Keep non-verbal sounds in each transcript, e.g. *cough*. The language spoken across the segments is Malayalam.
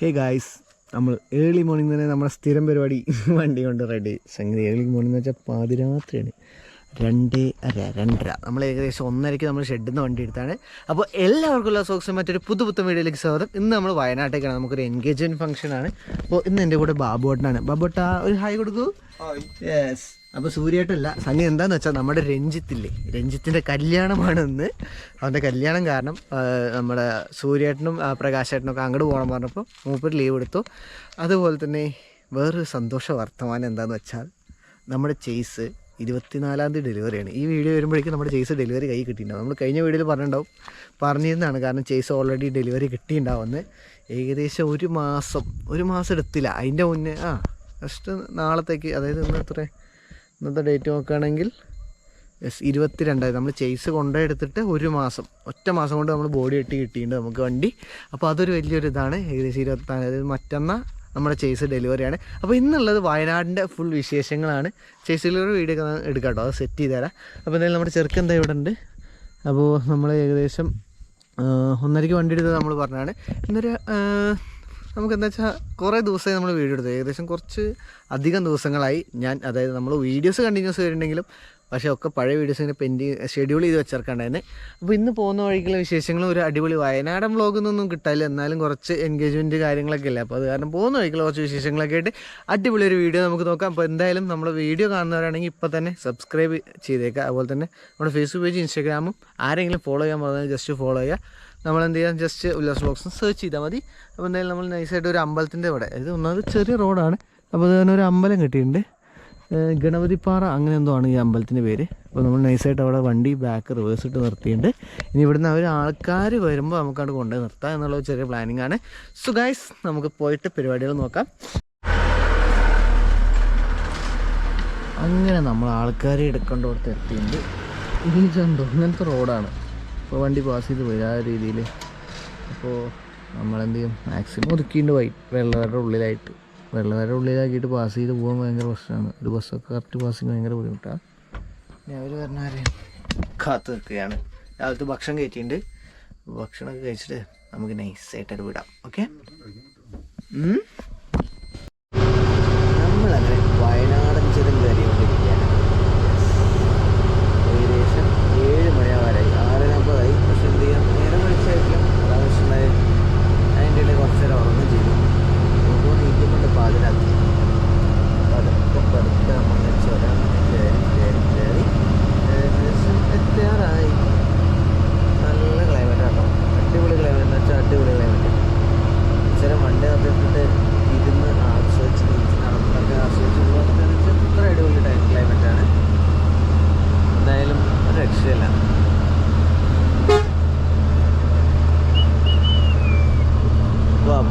ഹേ ഗായ്സ് നമ്മൾ ഏർലി മോർണിംഗ് തന്നെ നമ്മുടെ സ്ഥിരം പരിപാടി *laughs* വണ്ടി കൊണ്ട് റെഡി സംഗതി ഏർലി മോർണിംഗ് എന്ന് വെച്ചാൽ പാതിരാത്രിയാണ്. രണ്ടേ അര രണ്ടര. നമ്മൾ ഏകദേശം ഒന്നരയ്ക്ക് നമ്മൾ ഷെഡിൽ നിന്ന് വണ്ടി എടുത്താണ്. അപ്പോൾ എല്ലാവർക്കും ഉള്ള സോക്സും മറ്റൊരു പുതു പുത്തൻ വീഡിയോയിലേക്ക് സ്വാഗതം. ഇന്ന് നമ്മൾ വയനാട്ടേക്കാണ്. നമുക്കൊരു എൻഗേജ്മെന്റ് ഫംഗ്ഷനാണ് അപ്പോൾ ഇന്ന് എന്റെ കൂടെ ബാബുവേട്ടനാണ് ബാബുവേട്ട ഒരു ഹായ് കൊടുക്കൂ. യെസ് അപ്പോൾ സൂര്യേട്ടല്ല സംഗതി എന്താന്ന് വെച്ചാൽ നമ്മുടെ രഞ്ജിത്തില്ലേ? രഞ്ജിത്തിന്റെ കല്യാണമാണ് ഇന്ന് അവന്റെ കല്യാണം കാരണം നമ്മുടെ സൂര്യേട്ടനും പ്രകാശേട്ടനൊക്കെ അങ്ങോട്ട് പോകണം പറഞ്ഞപ്പോൾ മൂപ്പർ ലീവ് എടുത്തു. അതുപോലെ തന്നെ വേറൊരു സന്തോഷ വർത്തമാനം എന്താന്ന് വെച്ചാൽ നമ്മുടെ ചേസ് ഇരുപത്തിനാലാം തീയതി ഡെലിവറിയാണ് ഈ വീഡിയോ വരുമ്പോഴേക്കും നമ്മുടെ ചേസ് ഡെലിവറി കൈ കിട്ടിയിട്ടുണ്ടാവും. നമ്മൾ കഴിഞ്ഞ വീഡിയോയിൽ പറഞ്ഞിട്ടുണ്ടാവും. പറഞ്ഞിരുന്നതാണ് കാരണം ചേസ് ഓൾറെഡി ഡെലിവറി കിട്ടിയിട്ടുണ്ടാവുമെന്ന്. ഏകദേശം ഒരു മാസം ഒരു മാസം എടുത്തില്ല. അതിന്റെ മുന്നേ ആ ജസ്റ്റ് നാളത്തേക്ക് അതായത് ഇന്ന് എത്ര ഇന്നത്തെ ഡേറ്റ് നോക്കുകയാണെങ്കിൽ യെസ് ഇരുപത്തിരണ്ടായി. നമ്മൾ ചേസ് കൊണ്ടെടുത്തിട്ട് ഒരു മാസം ഒറ്റ മാസം കൊണ്ട് നമ്മൾ ബോഡി കെട്ടി കിട്ടിയിട്ടുണ്ട് നമുക്ക് വണ്ടി. അപ്പോൾ അതൊരു വലിയൊരു ഇതാണ് ഏകദേശം ഇരുപത്താം അതായത് മറ്റന്നാൾ നമ്മുടെ ചേസ് ഡെലിവറിയാണ് അപ്പോൾ ഇന്നുള്ളത് വയനാടിന്റെ ഫുൾ വിശേഷങ്ങളാണ്. ചേസ് ഡെലിവറി വീഡിയോ എടുക്കാം കേട്ടോ. അത് സെറ്റ് ചെയ്ത് തരാം അപ്പോൾ എന്തായാലും നമ്മുടെ ചെറുക്കൻ എന്താ ഇവിടെ ഉണ്ട്? അപ്പോൾ നമ്മൾ ഏകദേശം ഒന്നരയ്ക്ക് വണ്ടി എടുത്തത് നമ്മൾ പറഞ്ഞാണ് ഇന്നൊരു നമുക്ക് എന്താ വെച്ചാൽ കുറേ ദിവസമായി നമ്മൾ വീഡിയോ എടുത്തു. ഏകദേശം കുറച്ച് അധികം ദിവസങ്ങളായി ഞാൻ അതായത് നമ്മൾ വീഡിയോസ് കണ്ടിന്യൂസ് വരുന്നുണ്ടെങ്കിലും പക്ഷേ ഒക്കെ പഴയ വീഡിയോസ് ഇങ്ങനെ പെൻഡിങ് ഷെഡ്യൂൾ ചെയ്ത് വെച്ചിറക്കണ്ടായിരുന്നു അപ്പോൾ ഇന്ന് പോകുന്ന വഴിക്കുള്ള വിശേഷങ്ങളും ഒരു അടിപൊളി വയനാടൻ വ്ളോഗൊന്നും കിട്ടാല്ല എന്നാലും കുറച്ച് എൻഗേജ്മെന്റ് കാര്യങ്ങളൊക്കെ അല്ലേ അപ്പോൾ അത് കാരണം പോകുന്ന വഴിക്കുള്ള കുറച്ച് വിശേഷങ്ങളൊക്കെ ആയിട്ട് അടിപൊളി ഒരു വീഡിയോ നമുക്ക് നോക്കാം. അപ്പോൾ എന്തായാലും നമ്മൾ വീഡിയോ കാണുന്നവരാണെങ്കിൽ ഇപ്പോൾ തന്നെ സബ്സ്ക്രൈബ് ചെയ്തേക്കുക അതുപോലെ തന്നെ നമ്മുടെ ഫേസ്ബുക്ക് പേജ് ഇൻസ്റ്റാഗ്രാമും ആരെങ്കിലും ഫോളോ ചെയ്യാൻ പറഞ്ഞാൽ ജസ്റ്റ് ഫോളോ ചെയ്യുക. നമ്മൾ എന്ത് ചെയ്യാം ജസ്റ്റ് ഉല്ലാസ് ബ്ലോഗ്സ് സെർച്ച് ചെയ്താൽ മതി. അപ്പോൾ എന്തായാലും നമ്മൾ നൈസായിട്ട് ഒരു അമ്പലത്തിന്റെ അവിടെ ഇത് ഒന്നാമത് ചെറിയ റോഡാണ് അപ്പോൾ അത് തന്നെ ഒരു അമ്പലം കിട്ടിയിട്ടുണ്ട്. ഗണപതിപ്പാറ അങ്ങനെ എന്തോ ആണ് ഈ അമ്പലത്തിന്റെ പേര്. അപ്പോൾ നമ്മൾ നൈസായിട്ട് അവിടെ വണ്ടി ബാക്ക് റിവേഴ്സ് ഇട്ട് നിർത്തിയിട്ടുണ്ട്. ഇനി ഇവിടുന്ന് അവർ ആൾക്കാർ വരുമ്പോൾ നമുക്ക് അവിടെ കൊണ്ടുപോയി നിർത്താം എന്നുള്ള ചെറിയ പ്ലാനിങ് ആണ്. സോ ഗൈസ് നമുക്ക് പോയിട്ട് പരിപാടികൾ നോക്കാം. അങ്ങനെ നമ്മൾ ആൾക്കാരെ എടുക്കേണ്ടോടത്ത് എത്തിയിട്ടുണ്ട്. ഇത് കണ്ടോ? ഇങ്ങനത്തെ റോഡാണ് അപ്പോൾ വണ്ടി പാസ് ചെയ്ത് പോയി. ആ രീതിയിൽ അപ്പോൾ നമ്മളെന്ത് ചെയ്യും? മാക്സിമം ഒതുക്കിയിട്ട് പോയി വെള്ളവരുടെ ഉള്ളിലായിട്ട്. വെള്ളവരുടെ ഉള്ളിലാക്കിയിട്ട് പാസ് ചെയ്ത് പോകാൻ ഭയങ്കര പ്രശ്നമാണ് ഒരു ബസ്സൊക്കെ കറക്റ്റ് പാസിങ് ഭയങ്കര ബുദ്ധിമുട്ടാണ് ഇനി അവർ പറഞ്ഞാൽ കാത്തു നിൽക്കുകയാണ്. രാവിലത്തെ ഭക്ഷണം കയറ്റിയിട്ടുണ്ട് ഭക്ഷണമൊക്കെ കഴിച്ചിട്ട് നമുക്ക് നൈസായിട്ടൊരു വിടാം. ഓക്കെ നമ്മളങ്ങനെ വയനാടൻ ചുരം കയറിക്കൊണ്ടിരിക്കുകയാണ് ഏകദേശം ഏഴ് മണിയാവാറായി ആറരമ്പതായി പക്ഷെ എന്ത് ചെയ്യാം നേരം വിളിച്ചായിരിക്കും അതാണ് പ്രശ്നമായി അതിന്റെ ഇടയിൽ കുറച്ച് നേരം ഉറങ്ങും ചെയ്തു നോക്കുമ്പോൾ നീക്കുന്നുണ്ട് പാതിരാത്രി പതുക്കെ പതുക്കെ നമ്മൾ ചുരം കയറി കയറി കയറി ഏകദേശം എത്താറായി നല്ല ക്ലൈമറ്റ് ആട്ടോ അടിപൊളി ക്ലൈമറ്റ് എന്ന് വെച്ചാൽ അടിപൊളി ക്ലൈമറ്റ് ചില വണ്ടി നിർത്തിയിട്ട് ഇരുന്ന് ആസ്വദിച്ച് നീച്ച് നടന്നൊക്കെ ആസ്വദിച്ച് പോകാൻ ഇത്ര അടിപൊളി ടൈം ക്ലൈമറ്റ് ആണ് എന്തായാലും ഒരു രക്ഷയില്ല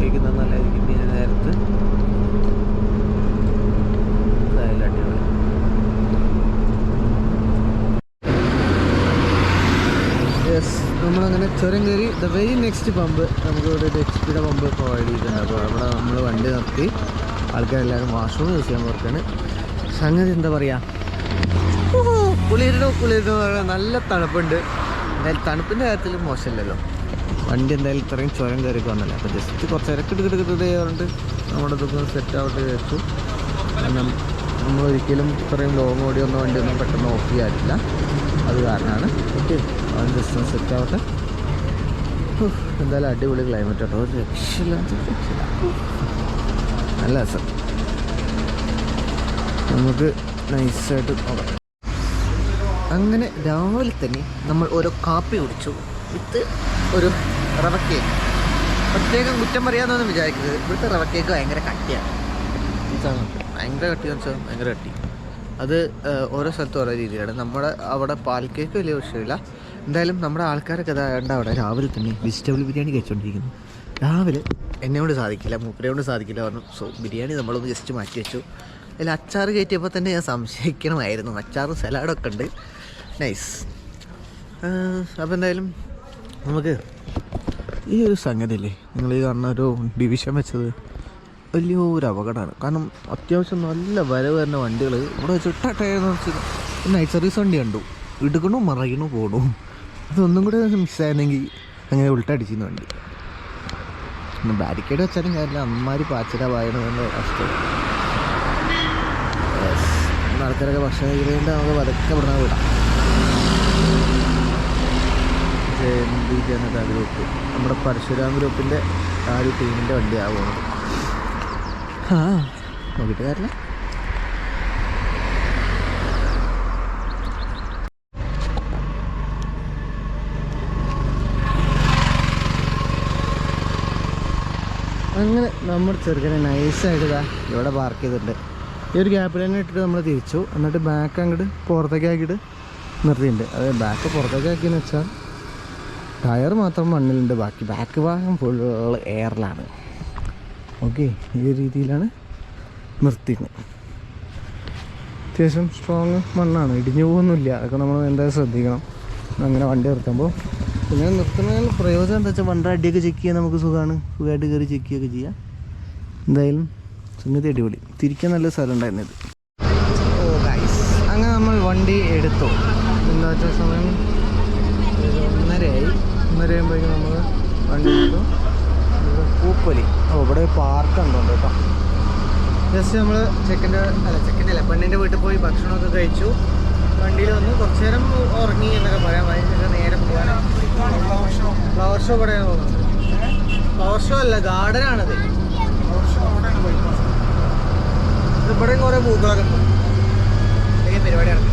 കഴിക്കുന്നത് നല്ലതായിരിക്കും. ഇനി നേരത്ത് നമ്മളങ്ങനെ ചുരം കയറി ദ വെരി നെക്സ്റ്റ് പമ്പ് നമുക്ക് ഇവിടെ ഒരു എച്ച് പിയുടെ പമ്പ് പ്രൊവൈഡ് ചെയ്തിട്ടുണ്ട്. അപ്പോൾ അവിടെ നമ്മൾ വണ്ടി നിർത്തി. ആൾക്കാരെല്ലാവരും വാഷ്റൂം യൂസ് ചെയ്യാൻ പുറത്താണ് സംഗതി എന്താ പറയുക എന്ന് പറയുന്നത് നല്ല തണുപ്പുണ്ട്. എന്തായാലും തണുപ്പിന്റെ കാര്യത്തിൽ മോശമില്ലല്ലോ. വണ്ടി എന്തായാലും ഇത്രയും ചുരം കയറി വന്നല്ലേ. അപ്പോൾ ജസ്റ്റ് കുറച്ച് ഇരക്കിട്ട് കിട്ട് കിട്ട് പറഞ്ഞിട്ട് നമ്മുടെ ഇതൊക്കെ സെറ്റ് ആവട്ടെ വെച്ചു കാരണം നമ്മൾ ഒരിക്കലും ഇത്രയും ലോങ് ഓടി ഒന്നും വണ്ടി ഒന്നും പെട്ടെന്ന് ഓഫ് ചെയ്യാറില്ല. അത് കാരണമാണ്. ഓക്കെ അവൻ ജസ്റ്റ് സെറ്റ് ആവട്ടെ. എന്തായാലും അടിപൊളി ക്ലൈമറ്റ് കേട്ടോ. ഒരു രക്ഷയില്ല. നല്ല രസം. നമുക്ക് നൈസായിട്ട് നോക്കാം അങ്ങനെ രാവിലെ തന്നെ നമ്മൾ ഓരോ കാപ്പി കുടിച്ചു. വിത്ത് ഒരു റവ കേക്ക് പ്രത്യേകം കുറ്റം പറയാമെന്നൊന്നും വിചാരിക്കരുത്. ഇവിടുത്തെ റവ കേക്ക് ഭയങ്കര കട്ടിയാണ്. ഭയങ്കര കട്ടി എന്ന് വെച്ചാൽ ഭയങ്കര കട്ടി. അത് ഓരോ സ്ഥലത്തും ഓരോ രീതിയിലാണ്. നമ്മുടെ അവിടെ പാൽ കേക്ക് വലിയ വിഷയമില്ല എന്തായാലും നമ്മുടെ ആൾക്കാരൊക്കെ അതാണ്ട് അവിടെ രാവിലെ തന്നെ വെജിറ്റബിൾ ബിരിയാണി കഴിച്ചുകൊണ്ടിരിക്കുന്നു രാവിലെ എന്നെ കൊണ്ട് സാധിക്കില്ല മൂപ്പരെ കൊണ്ട് സാധിക്കില്ല പറഞ്ഞു. സോ ബിരിയാണി നമ്മളൊന്ന് ജസ്റ്റ് മാറ്റി വെച്ചു. അതിൽ അച്ചാർ കയറ്റിയപ്പോൾ തന്നെ ഞാൻ സംശയിക്കണമായിരുന്നു. അച്ചാറും സലാഡൊക്കെ ഉണ്ട്. നൈസ്. അപ്പോൾ എന്തായാലും നമുക്ക് ഈ ഒരു സംഗതിയില്ലേ? നിങ്ങൾ ഈ കാണുന്ന ഒരു ഡിവിഷൻ വെച്ചത് വലിയൊരു അപകടമാണ്. കാരണം അത്യാവശ്യം നല്ല വരവ് വരുന്ന വണ്ടികൾ ഇവിടെ വെച്ച് ടയർന്ന് വെച്ച് നൈറ്റ് സർവീസ് വണ്ടി കണ്ടു. ഇടുക്കണു മറയണു പോണു. അതൊന്നും കൂടെ മിസ്സായിരുന്നെങ്കിൽ അങ്ങനെ ഉൾട്ടടിച്ചിരുന്ന വണ്ടി. പിന്നെ ബാരിക്കേഡ് വെച്ചാലും കാര്യമില്ല. അമ്മമാര് പാച്ചില പായണതിന്റെ അവസ്ഥ ആൾക്കാരൊക്കെ ഭക്ഷണം കഴിക്കുന്നതുകൊണ്ട് നമുക്ക് പതുക്കെ ഇവിടെ നിന്ന് വിടാം ജയന്തി ജനത ഗ്രൂപ്പ്. നമ്മുടെ പരശുരാം ഗ്രൂപ്പിന്റെ ആ ഒരു ടീമിന്റെ വണ്ടിയാണ് പോകുന്നത് ആ നോക്കിയിട്ട് കാര്യമില്ല അങ്ങനെ നമ്മുടെ ചെറുക്കനെ നൈസായിട്ട് ഇതാ ഇവിടെ പാർക്ക് ചെയ്തിട്ടുണ്ട്. ഈ ഒരു ഗ്യാപ്പിൽ തന്നെ ഇട്ടിട്ട് നമ്മൾ തിരിച്ചു. എന്നിട്ട് ബാക്ക് അങ്ങോട്ട് പുറത്തേക്ക് ആക്കിയിട്ട് നിർത്തിയിട്ടുണ്ട്. അതായത് ബാക്ക് പുറത്തേക്ക് ആക്കിയെന്ന് വെച്ചാൽ ടയർ മാത്രം മണ്ണിലുണ്ട് ബാക്കി ബാക്ക് ഭാഗം ഫുൾ എയറിലാണ് ഓക്കെ ഈ രീതിയിലാണ് നിർത്തിയിരുന്നത്. അത്യാവശ്യം സ്ട്രോങ് മണ്ണാണ് ഇടിഞ്ഞു പോകുന്നില്ല. അതൊക്കെ നമ്മൾ എന്തായാലും ശ്രദ്ധിക്കണം. അങ്ങനെ വണ്ടി നിർത്തുമ്പോൾ. പിന്നെ നിർത്തുന്നതിന് പ്രയോജനം എന്താ വെച്ചാൽ വണ്ടി അടിയൊക്കെ ചെക്ക് ചെയ്യാൻ നമുക്ക് സുഖമാണ്. സുഖമായിട്ട് കയറി ചെക്ക് ചെയ്യുകയൊക്കെ ചെയ്യാം. എന്തായാലും സംഗതി അടിപൊളി. തിരിക്കാൻ നല്ല സ്ഥലം ഉണ്ടായിരുന്നത്. ഓ ഗൈസ് അങ്ങനെ നമ്മൾ വണ്ടി എടുത്തു. എന്താ വെച്ചാൽ സമയം ഒരു ഒന്നരയായി ഒന്നര ആകുമ്പോഴേക്കും നമ്മൾ വണ്ടി എടുത്തു ഇവിടെ പൂപ്പൊലി ഓ ഇവിടെ പാർക്ക് ഉണ്ടോണ്ട് കേട്ടോ ജസ്റ്റ് നമ്മൾ ചെക്കന്റെ അല്ല ചെക്കന്റെ അല്ല പെണ്ണിന്റെ വീട്ടിൽ പോയി ഭക്ഷണമൊക്കെ കഴിച്ചു. വണ്ടിയിൽ വന്ന് കുറച്ച് നേരം ഉറങ്ങി എന്നൊക്കെ പറയാം. അതിനൊക്കെ നേരെ പോകാൻ ഫ്ലവർ ഷോ പറയാൻ പോകുന്നത് ഫ്ലവർ ഷോ അല്ല ഗാർഡനാണത്. ഇവിടെയും കുറേ പൂക്കളൊക്കെ ഉണ്ട്. പരിപാടി നടക്കും.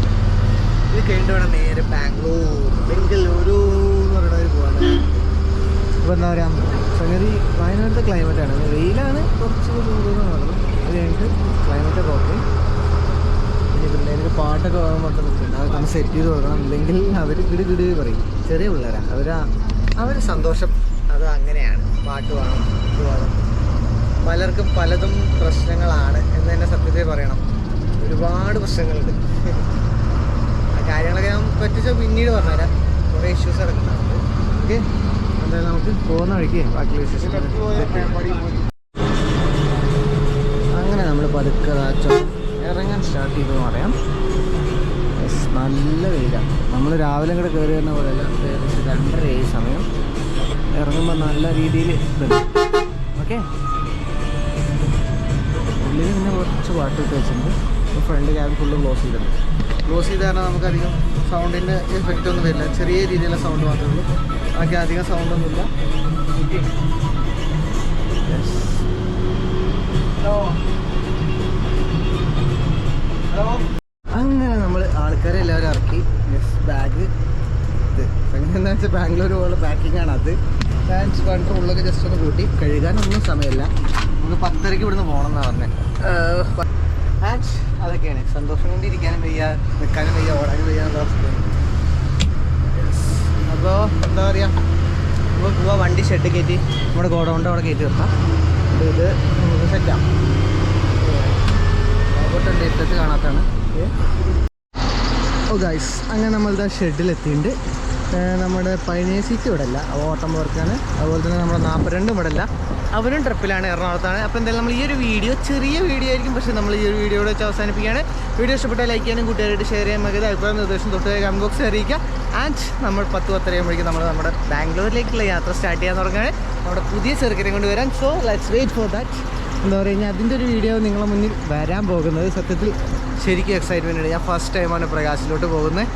ഇത് കഴിഞ്ഞിട്ട് വേണം നേരെ ബാംഗ്ലൂർ ബംഗളൂരു എന്ന് പറയുന്നവർ പോകാൻ ഇപ്പോൾ എന്താ പറയുക സംഗതി വയനാട്ടിലെ ക്ലൈമറ്റാണ് വെയിലാണ് കുറച്ച് അത് കഴിഞ്ഞിട്ട് ക്ലൈമറ്റ് ഓക്കെ പിന്നെ പിള്ളേർക്ക് പാട്ടൊക്കെ മാത്രം നിൽക്കുന്നുണ്ട് അത് സെറ്റ് ചെയ്ത് കൊടുക്കണം. ഇല്ലെങ്കിൽ അവർ കിടി കിടി പറയും. ചെറിയ പിള്ളേരാണ് അവർ അവർ സന്തോഷം അത് അങ്ങനെയാണ്. പാട്ട് വേണം ഇത് വേണം പലർക്കും പലതും പ്രശ്നങ്ങളാണ് എന്ന് തന്നെ സത്യത്തെ പറയണം. ഒരുപാട് പ്രശ്നങ്ങളുണ്ട്. ആ കാര്യങ്ങളൊക്കെ ഞാൻ പറ്റിച്ച പിന്നീട് പറഞ്ഞുതരാം. കുറേ ഇഷ്യൂസ് നടക്കുന്നുണ്ട് ഓക്കെ എന്തായാലും നമുക്ക് പോകുന്ന വഴിക്ക് ബാക്കി വിശേഷം അങ്ങനെ നമ്മൾ പതുക്കെ ദാ ഇറങ്ങാൻ സ്റ്റാർട്ട് ചെയ്തു പറയാം. നല്ല വെയിലാണ് നമ്മൾ രാവിലെ കൂടെ കയറി വരുന്ന പോലെ ഏകദേശം രണ്ടര ഏഴ് സമയം. ഇറങ്ങുമ്പോൾ നല്ല രീതിയിൽ ഓക്കെ ഉള്ളിൽ പിന്നെ കുറച്ച് പാട്ട് ഇട്ട് വെച്ചിട്ടുണ്ട്. ഫ്രണ്ട് ക്യാബ് ഫുള്ള് ക്ലോസ് ചെയ്തിട്ടുണ്ട്. ക്ലോസ് ചെയ്ത് കാരണം നമുക്കധികം സൗണ്ടിന്റെ എഫക്റ്റ് ഒന്നും വരില്ല. ചെറിയ രീതിയിലുള്ള സൗണ്ട് മാത്രമേ ഉള്ളൂ. ബാക്കി അധികം സൗണ്ടൊന്നുമില്ല അങ്ങനെ ബാംഗ്ലൂർ പോലെ പാക്കിംഗ് അത്. ഫാൻസ് കണ്ടർ ഉള്ളൊക്കെ ജസ്റ്റ് ഒന്ന് കൂട്ടി. കഴുകാനൊന്നും സമയമില്ല. നമുക്ക് പത്തരയ്ക്ക് ഇവിടുന്ന് പോകണം എന്നാണ് പറഞ്ഞത് ആൻഡ് അതൊക്കെയാണ്. സന്തോഷം കൊണ്ടിരിക്കാനും വയ്യ നിൽക്കാനും വയ്യ ഓടാനും വയ്യ എന്നുള്ള അവസ്ഥയാണ്. അപ്പോൾ എന്താ പറയുക ഇപ്പോൾ പോവാ വണ്ടി ഷെഡ് കയറ്റി. നമ്മുടെ ഗോഡൗണ്ട് അവിടെ കയറ്റി നിർത്താം. അപ്പോൾ ഇത് നമുക്ക് സെറ്റാം റോബോട്ടുണ്ട് ഇട്ടത്ത് കാണാത്താണ് ഓ ഗൈസ് അങ്ങനെ നമ്മളിതാ ഷെഡിലെത്തിയിട്ടുണ്ട് നമ്മുടെ പൈനിയ സീറ്റ് അല്ല ഓട്ടം വർക്കാണ് അതുപോലെ തന്നെ നമ്മുടെ നാൽപ്പത്തിരണ്ടും ഇവിടെ അല്ല അവരും ട്രിപ്പിലാണ് എറണാകുളത്താണ്. അപ്പോൾ എന്തായാലും നമ്മൾ ഈ ഒരു വീഡിയോ ചെറിയ വീഡിയോ ആയിരിക്കും. പക്ഷേ നമ്മൾ ഈ ഒരു വീഡിയോ ഇവിടെ വെച്ച് അവസാനിപ്പിക്കുകയാണ്. വീഡിയോ ഇഷ്ടപ്പെട്ടാൽ ലൈക്ക് ചെയ്യാനും കൂട്ടുകാരായിട്ട് ഷെയർ ചെയ്യാൻ മതി അഭിപ്രായം നിർദ്ദേശം തൊട്ട് കമന്റ് ബോക്സിൽ അറിയിക്കുക. ആൻഡ് നമ്മൾ പത്ത് പത്തരയുമ്പോഴേക്കും നമ്മൾ നമ്മുടെ ബാംഗ്ലൂരിലേക്കുള്ള യാത്ര സ്റ്റാർട്ട് ചെയ്യാൻ തുടങ്ങുകയാണ്. നമ്മുടെ പുതിയ ചെറുക്കനെ കൊണ്ട് വരാൻ. So let's wait for that എന്താ പറയുക കഴിഞ്ഞാൽ അതിന്റെ ഒരു വീഡിയോ നിങ്ങളുടെ മുന്നിൽ വരാൻ പോകുന്നത് സത്യത്തിൽ ശരിക്കും എക്സൈറ്റ്മെന്റ് ആണ്. ഞാൻ ഫസ്റ്റ് ടൈമാണ് പ്രകാശിലോട്ട് പോകുന്നത്.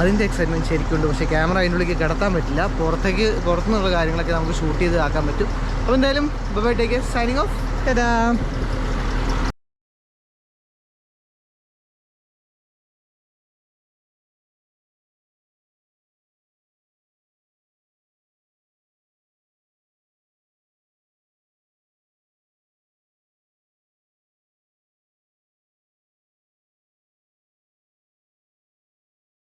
അതിന്റെ എക്സൈറ്റ്മെന്റ് ശരിക്കും ഉണ്ട്. പക്ഷേ ക്യാമറ അതിന്റെ കിടത്താൻ പറ്റില്ല. പുറത്തേക്ക് പുറത്തുനിന്നുള്ള കാര്യങ്ങളൊക്കെ നമുക്ക് ഷൂട്ട് ചെയ്ത് ആക്കാൻ പറ്റും. അപ്പോൾ എന്തായാലും ബൈ ടേക്ക് സൈനിങ് ഓഫ്